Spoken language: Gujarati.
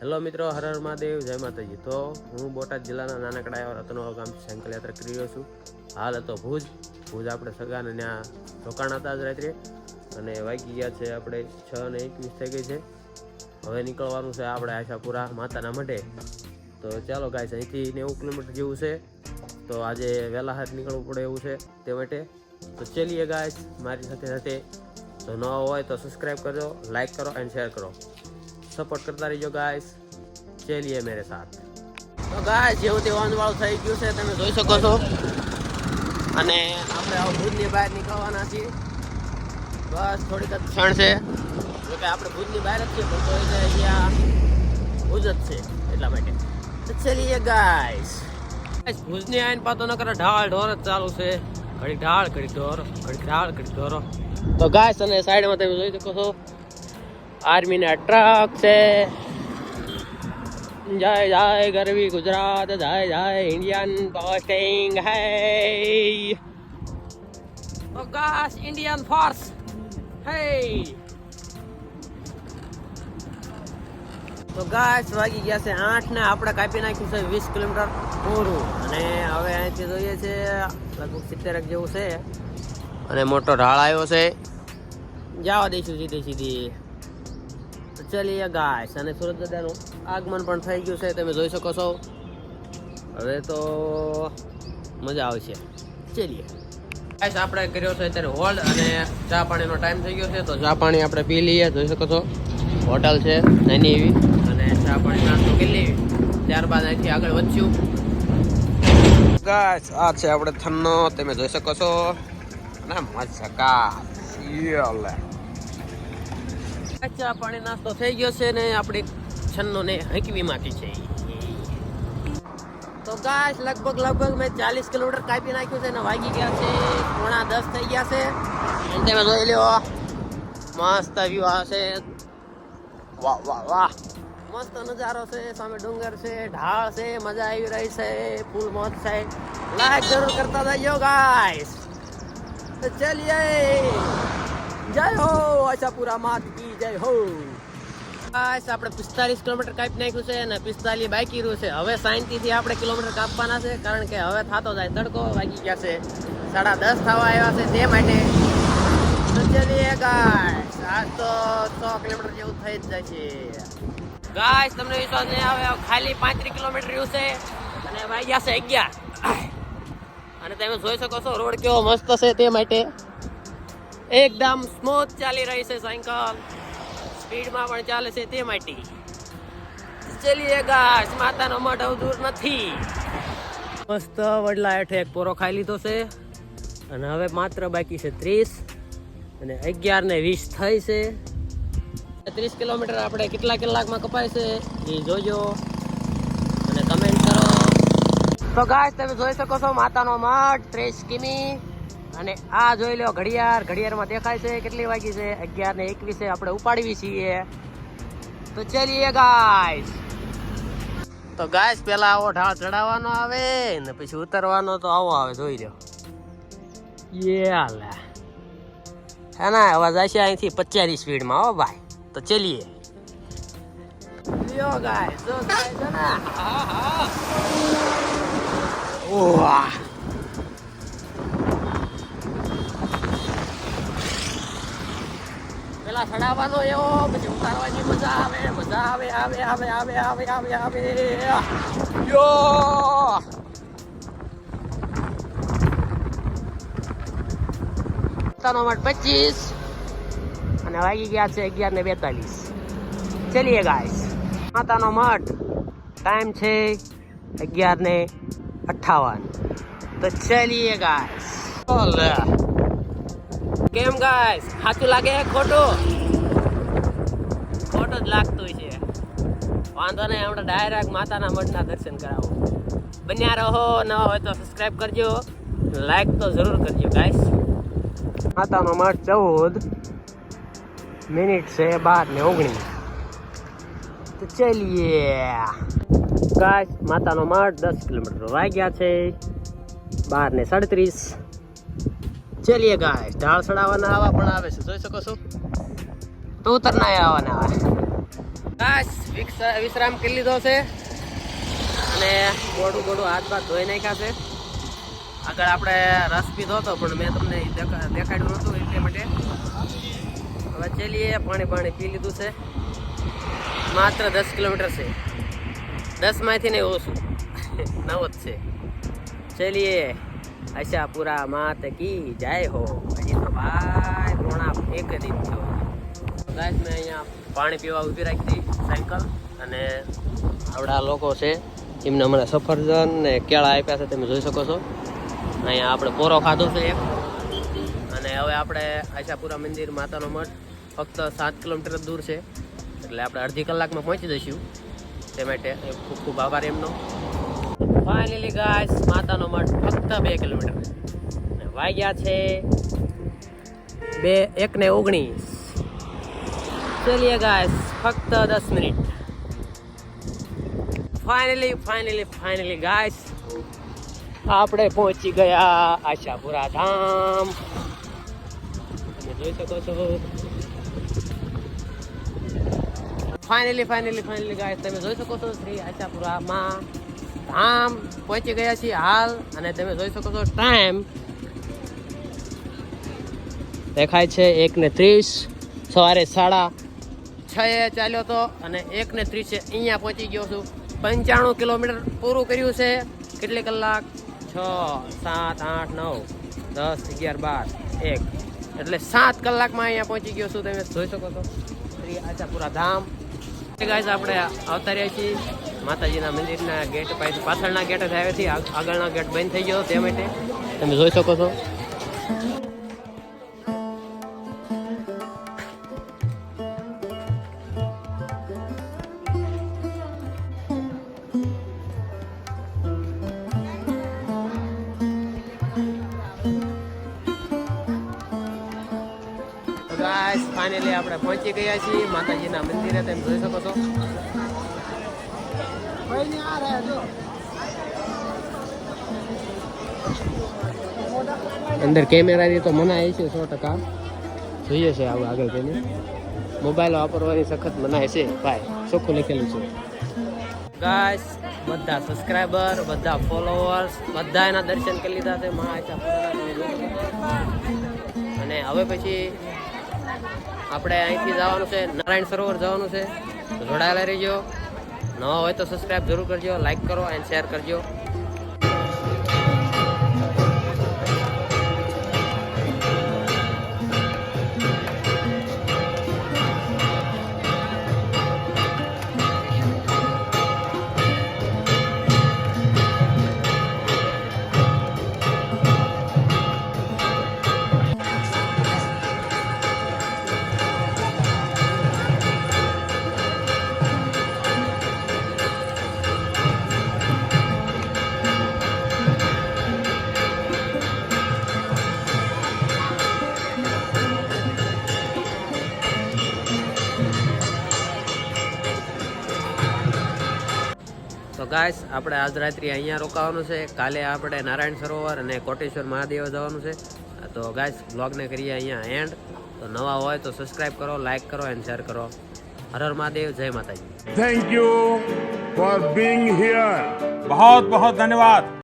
હેલો મિત્રો, હર હર મહાદેવ, જય માતાજી. તો હું બોટાદ જિલ્લાના નાનકડા એવા રતનો ગામ સાયકલ યાત્રા કરી રહ્યો છું. હાલ હતો ભુજ. ભુજ આપણે સગાને ત્યાં રોકાણ હતા જ રાત્રે. અને વાગી ગયા છે આપણે છ અને એકવીસ થઈ ગઈ છે. હવે નીકળવાનું છે આપણે આશાપુરા માતાના મઢે. તો ચાલો ગાય અહીંથી નેવું કિલોમીટર જેવું છે. તો આજે વહેલા હાથ નીકળવું પડે એવું છે તે માટે. તો ચલીએ ગાય મારી સાથે સાથે. તો ન હોય તો સબસ્ક્રાઈબ કરજો લાઈક કરો એન્ડ શેર કરો. સપોર્ટ કરતા રહીજો ગાઈસ ચેલીએ મેરે સાથ. તો ગાય જેવું તે વાંધવાળું થઈ ગયું છે, તમે જોઈ શકો છો. અને આપણે હવે ભુજની બહાર નીકળવાના છીએ. બસ, થોડીક જ ક્ષણ છે. જો કે આપણે ભુજની બહાર જ છીએ, પણ તો અહીંયા ભુજ જ છે, એટલા માટે. તો ચલીએ ગાઈસ ભુજની આઈન પાતો ન કરે, ઢાળ ઢોર જ ચાલુ છે. ઘડી ઢાળ ઘડી ઢોર ઘડી ઢાળ ઘડી ઢોર. તો ગાય અને સાઈડમાં તમે જોઈ શકો છો આર્મી ના ટ્રક છે. જય જય ગરવી ગુજરાત જય જય ઇન્ડિયન પોસ્ટિંગ હે ઓગાસ ઇન્ડિયન ફોર્સ હે તો ગાસ વાગી ગયા છે આઠ ને આપણે કાપી નાખ્યું છે વીસ કિલોમીટર પૂરું. અને હવે અહીંથી જોઈએ છે લગભગ સિત્તેર જેવું છે. અને મોટો ઢાળ આવ્યો છે. જવા દઈશું સીધી સીધી. ચલીએ ગાય અને સુરત દાદાનું આગમન પણ થઈ ગયું છે, તમે જોઈ શકો છો. હવે તો મજા આવશે ચલીએ. ગાઈસ આપણે કર્યો છે અત્યારે હોલ્ડ અને ચા પાણીનો ટાઈમ થઈ ગયો છે, તો ચા પાણી આપણે પી લઈએ, જોઈ શકો છો. હોટલ છે, નાની એવી. અને ચા પાણી નાસ્તો કરી લઈએ. ત્યારબાદ અહીંથી આગળ વધ્યું ગાઈસ આ છે આપણે થન્નો, તમે જોઈ શકો છો. ના મજા ચા પાણી નાસ્તો થઈ ગયો છે ને આપણે છન્નો ને હંકવી માંથી છે. તો ગાઈસ, લગભગ લગભગ મેં ચાલીસ કિલોમીટર કાપી નાખ્યું છે ને વાગી ગયા છે, પોણા દસ થઈ ગયા છે. તમે જોઈ લો મસ્ત વ્યૂ આવશે વાહ વાહ વાહ. મસ્ત નજારો છે, સામે ડુંગર છે, ઢાળ છે, મજા આવી રહી છે, ફૂલ મોજ છે. લાઈક જરૂર કરતા જઈયો ગાઈસ. તો જય હો, આશાપુરા માત કી હો. બસ આપણે પિસ્તાલીસ કિલોમીટર કાપી નાખ્યું છે અને પિસ્તાલીસ બાકી રહ્યું છે. હવે શાંતિથી આપણે કિલોમીટર કાપવાના છે, કારણ કે હવે થતો જાય, તડકો વાગી ગયા છે. સાડા દસ થવા આવ્યા છે તે માટે. તો ચલીએ ગાઈસ, આજ તો સો કિલોમીટર જેવું થઈ જાય છે. ગાઈસ, તમને વિશ્વાસ નહીં આવે ખાલી પાંત્રીસ કિલોમીટર રહ્યું છે અને વાગ્યા છે અગિયાર. અને તમે જોઈ શકો છો, રોડ કેવો મસ્ત છે તે માટે. એકદમ સ્મૂથ ચાલી રહી છે સાયકલ. સ્પીડમાં પણ ચાલે છે તે માટે. ચલીએ ગાસ માતાનો મઢ દૂર નથી. મસ્ત વડલા હેઠે એક પોરો ખાઈ લીધો છે. અને હવે માત્ર બાકી છે ત્રીસ. અને અગિયાર ને વીસ થઈ છે. ત્રીસ કિલોમીટર આપણે કેટલા કલાકમાં કપાય છે એ જોજો. અને કમેન્ટ કરો. તો ગાય તમે જોઈ શકો છો માતાનો મઠ ત્રીસ કિમી. અને આ જોઈ લો ઘડિયાળ. ઘડિયાળમાં દેખાય છે કેટલી વાગી છે? અગિયાર ને એકવીસે આપણે ઉપાડવી છીએ. તો ચલીએ ગાઈસ તો ગાઈસ પેલા આવો ઢાળ ચડાવવાનો આવે ને પછી ઉતરવાનો તો આવો આવે જોઈ લો. યે હે ના અવાજ આવશે અહીંથી પચાસની સ્પીડમાં હો ભાઈ. તો ચલીએ. લ્યો ગાઈસ જો થાય હા હા વાહ પેલા ચડાવવાનો એવો, પછી ઉતારવાની મજા આવે મજા આવે આવે આવે આવે આવે આવે આવે. યો! તાનો મટ પચીસ અને વાગી ગયા છે અગિયાર ને બેતાલીસ. ચલીએ ગાઈસ માતાનો મઠ ટાઈમ છે અગિયાર ને અઠાવન. તો ચલીએ ગાઈસ કેમ ગાઈસ સાચું લાગે ખોટું? ખોટું જ લાગતું છે. વાંધો નહીં, હમણાં ડાયરેક્ટ માતાના મઠના દર્શન કરાવો. બન્યા રહો, ન હોય તો સબસ્ક્રાઇબ કરજો. લાઈક તો જરૂર કરજો ગાઈસ માતાનો મઠ ચૌદ મિનિટ છે બાર ને ઓગણીસ. તો ચલીએ. ગાઈસ માતાનો મઠ દસ કિલોમીટર વાગ્યા છે. બાર ને સાડત્રીસ. ચલીએ ગાય ઢાળ ચડાવવાના આવા પણ આવે છે. જોઈ શકો છો? તો ઉતરના આવવાના આવે. વિશ્રામ કરી લીધો છે. અને ગોડું ગોડું હાથ બાથ ધોઈ નાખ્યા છે. આગળ આપણે રસ પીધો હતો, પણ મેં તમને દેખાડ્યું નહોતું એટલે માટે. હવે ચલીએ, પાણી પાણી પી લીધું છે. માત્ર દસ કિલોમીટર છે. દસમાંથી નહીં ઓછું નવ જ છે. ચલીએ. આશાપુરા માત કી જય હો. હજી તો ભાઈ પોણા એક દિન થયો. મેં અહીંયા પાણી પીવા ઊભી રાખી સાયકલ અને આવડા લોકો છે, એમને મને સફરજન ને કેળા આપ્યા છે, તમે જોઈ શકો છો. અહીંયા આપણે પોરો ખાધો છે એક. અને હવે આપણે આશાપુરા મંદિર માતાનો મઠ ફક્ત સાત કિલોમીટર દૂર છે. એટલે આપણે અડધી કલાકમાં પહોંચી જઈશું. તે માટે ખૂબ ખૂબ આભાર એમનો. ફાઇનલી ગાય માતાનો મઠ ફક્ત બે કિલોમીટર. વાગ્યા છે બે એક ને ઓગણીસ. ચલીએ ગાઈસ ફક્ત દસ minute finally finally finally guys આપણે પહોંચી ગયા આશાપુરા ધામ. તમે જોઈ શકો છો. ફાઇનલી ફાઇનલી ફાઇનલી ગાઈસ તમે જોઈ શકો છો શ્રી આશાપુરામાં ધામ. પહોંચી ગયા છીએ હાલ અને તમે જોઈ શકો છો ટાઈમ દેખાય છે એક ને ત્રીસ, સવારે સાડા છ એ ચાલ્યો હતો અને એક ને ત્રીસે અહીંયા પહોંચી ગયો છું. પંચાણું કિલોમીટર પૂરું કર્યું છે. કેટલી કલાક? છ, સાત, આઠ, નવ, દસ, અગિયાર, બાર, એક. એટલે સાત કલાકમાં અહીંયા પહોંચી ગયો છું. તમે જોઈ શકો છો. શ્રી આચાપુરા ધામ. ગાઈઝ આપણે આવતા રહ્યા છીએ. માતાજીના મંદિરના ગેટ પાછળના ગેટ જ આવ્યા છીએ આગળના ગેટ બંધ થઈ ગયો તે માટે. તમે જોઈ શકો છો. ગાઈસ ફાઇનલી આપણે પહોંચી ગયા છીએ. માતાજીના મંદિરે, તમે જોઈ શકો છો. અંદર કેમેરાની તો મનાય છે સો ટકા. જોઈએ છે આવું આગળ જઈને. મોબાઈલ વાપરવાની સખત મનાય છે. ભાઈ, ચોખ્ખું લખેલું છે. ગાઈસ બધા સબસ્ક્રાઈબર બધા ફોલોવર્સ બધા એના દર્શન કરી લીધા છે. મહા અને હવે પછી આપણે અહીંથી જવાનું છે, નારાયણ સરોવર જવાનું છે. જોડાયેલા રહેજો. નવા હોય તો સબસ્ક્રાઈબ જરૂર કરજો લાઈક કરો એન્ડ શેર કરજો. તો ગાઈસ આપણે આજ રાત્રિ અહીંયા રોકાવાનું છે. કાલે આપણે નારાયણ સરોવર અને કોટેશ્વર મહાદેવ જવાનું છે. તો ગાઈસ બ્લોગને કરીએ અહીંયા એન્ડ તો નવા હોય તો સબસ્ક્રાઈબ કરો લાઈક કરો એન્ડ શેર કરો. હર હર મહાદેવ જય Mataji. Thank you for being here બહુ બહુ ધન્યવાદ